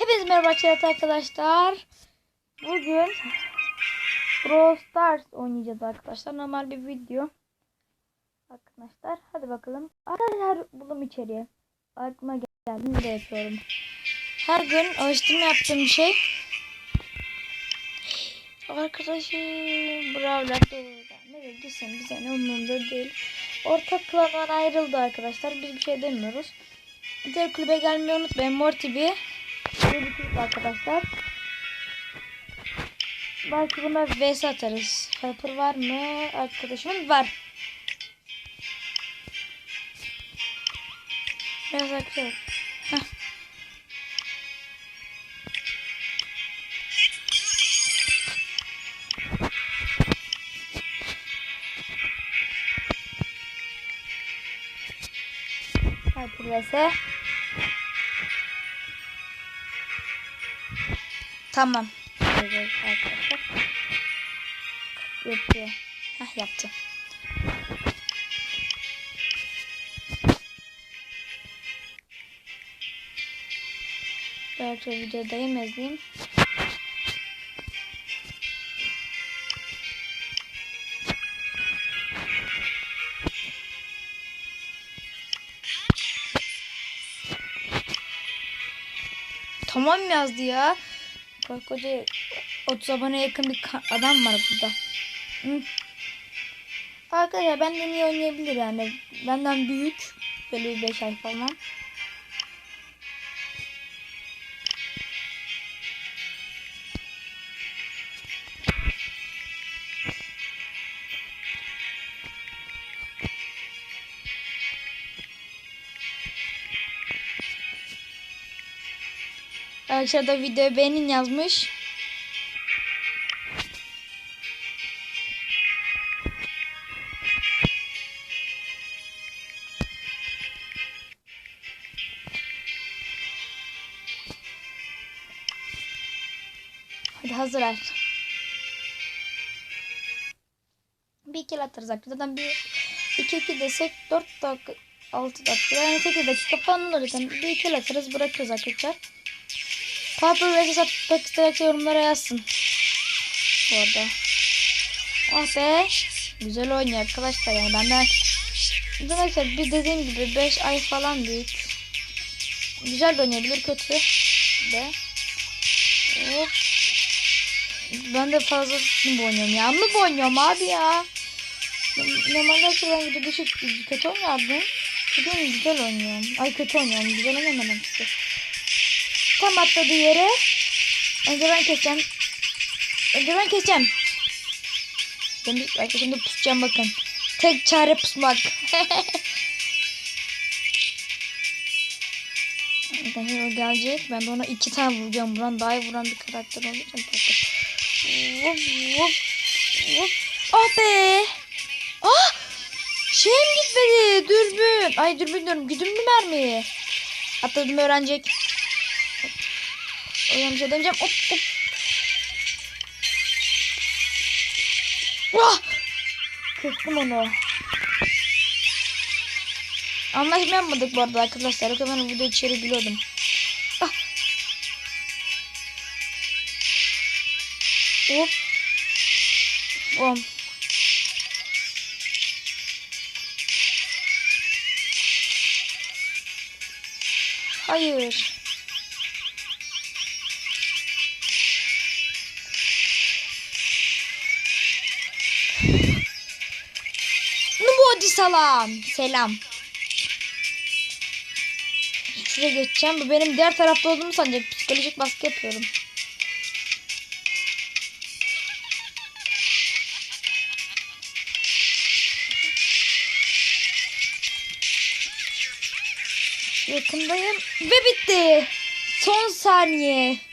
Hepinize merhaba arkadaşlar. Bugün Brawl Stars oynayacağız arkadaşlar. Normal bir video. Arkadaşlar hadi bakalım. Arkadaşlar buldum içeriye. Aklıma geldi. Ne de yapıyorum. Her gün alıştırma yaptığım bir şey. Arkadaşım Brawler. Nereye gitsin bize ne umurumda değil. Ortak klandan ayrıldı arkadaşlar. Biz bir şey demiyoruz. Diğer kulübe gelmeyi unutmayın. Mortibi bir kulüp arkadaşlar. Belki buna vs atarız. Piper var mı? Arkadaşımın var. Biraz. Heh. Piper vs. Tamam. Evet. Yapıyor. Heh yaptı. Belki videodayım yazayım. Tamam yazdı ya. Bak koca 30 abone yakın bir adam var burada. Hı. Arkadaşlar benden iyi oynayabilir yani. Benden büyük. Böyle bir 5 ay falan. Arkadaşlar da videoyu beğenin yazmış. Hadi hazır ver. Bir kill atarız arkadaşlar. Zaten bir iki iki desek 4 dakika 6 dakika yani 8 dakika falan olur zaten. Bir kill atarız bırakırız arkadaşlar. Purple vs atmak isterek yorumlara yazsın. Bu arada. Ah be. Güzel oynuyor arkadaşlar yani benden. Arkadaşlar bir dediğim gibi 5 ay falan büyük. Güzel de oynayabilir kötü de. Hop. Ben de fazla mı oynuyorum ya? Mı oynuyorum abi ya? Normalde ben video düşük kötü oynardım. Bugün güzel oynuyorum. Ay kötü oynuyorum. Güzel oynamadım işte. Tam atladığı yere. Önce ben keseceğim. Önce ben keseceğim. Ben de arkadaşımda pusacağım bakın. Tek çare pusmak. O gelecek. Ben de ona iki tane vuracağım. Buran daha iyi vuran bir karakter olacağım. Vup vup vup. Ah be. Ah. Şeyim gitmedi. Dürbün. Ay dürbün diyorum. Güdümlü mermi. Atladım öğrenecek. O yanlış şey demeyeceğim. Hop hop. Vah! Kırdım onu. Anlaşma yapmadık bu arada arkadaşlar. O kadar burada içeri biliyordum. Ah. Hop. Bom. Hayır. Salam. Selam. Şuraya geçeceğim. Bu benim diğer tarafta olduğumu sanacak. Psikolojik baskı yapıyorum. Yakındayım. Ve bitti. Son saniye.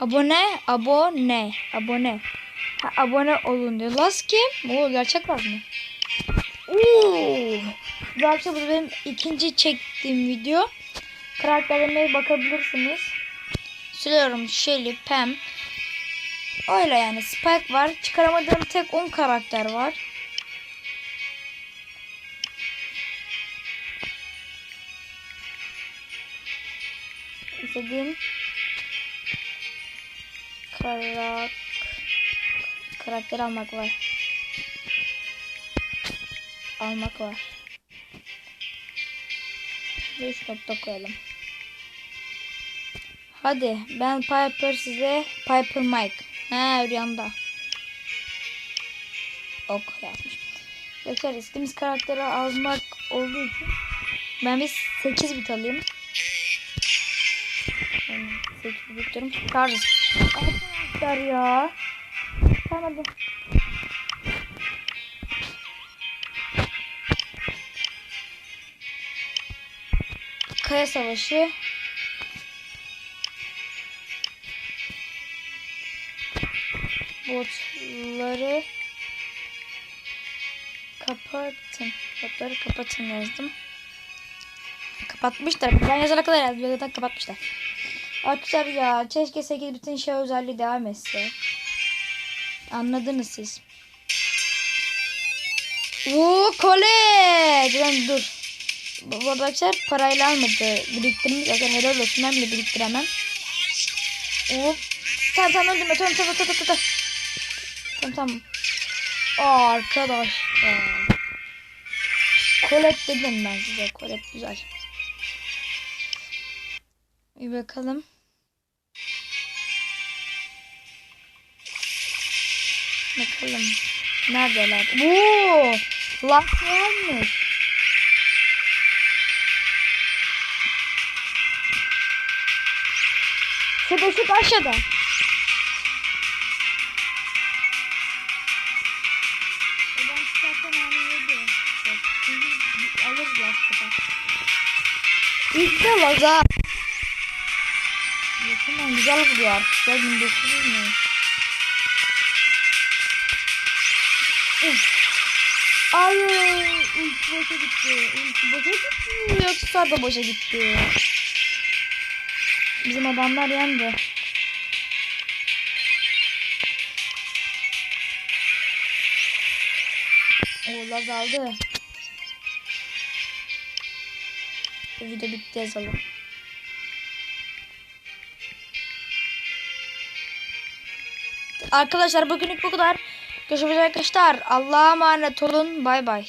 Abone, abone, abone. Ha, abone olun diyor. Las kim? O gerçek Laz mı? Oo. Akşam bu benim ikinci çektiğim video. Karakterlerime bakabilirsiniz. Söylüyorum Shelly, Pam. Öyle yani. Spike var. Çıkaramadığım tek 10 karakter var. İstediğim karak karakter almak var. Almak var. Ve üç nokta koyalım. Hadi ben Piper size Piper Mike. He rüyamda. Ok yapmış. Arkadaşlar istediğimiz karakteri almak olduğu için ben bir 8 bit alayım. 8 bit diyorum. Pardon. Arkadaşlar ya. Tamam hadi. Kaya Savaşı. Botları kapatın. Botları kapatın yazdım. Kapatmışlar. Ben yazana kadar yazdım. Zaten kapatmışlar. Arkadaşlar ya keşke 8 bütün şey özelliği devam etse. Anladınız siz. Oo kole. Dur dur. Bu arkadaşlar parayla almadı. Biriktirmiş. Zaten helal olsun ben bile biriktiremem. Hop. Tamam tamam öldürme. Tamam tamam tamam tamam. Tamam tamam. Arkadaşlar. Kolet dedim ben size. Kolet güzel. Bir bakalım. Bakalım. Neredeler? Oo! Lak varmış. Şurada şu aşağıda. Hani yedi. Bak, şimdi alırız lastika. İşte laza. Yakından güzel vuruyor artık. Ya 1900 mü? Hayır. Ulti boşa gitti. Ulti boşa gitti. Yoksa da boşa gitti. Bizim adamlar yandı. O laz aldı. Bu video bitti yazalım. Arkadaşlar bugünlük bu kadar. Görüşmek üzere arkadaşlar. Allah'a emanet olun. Bay bay.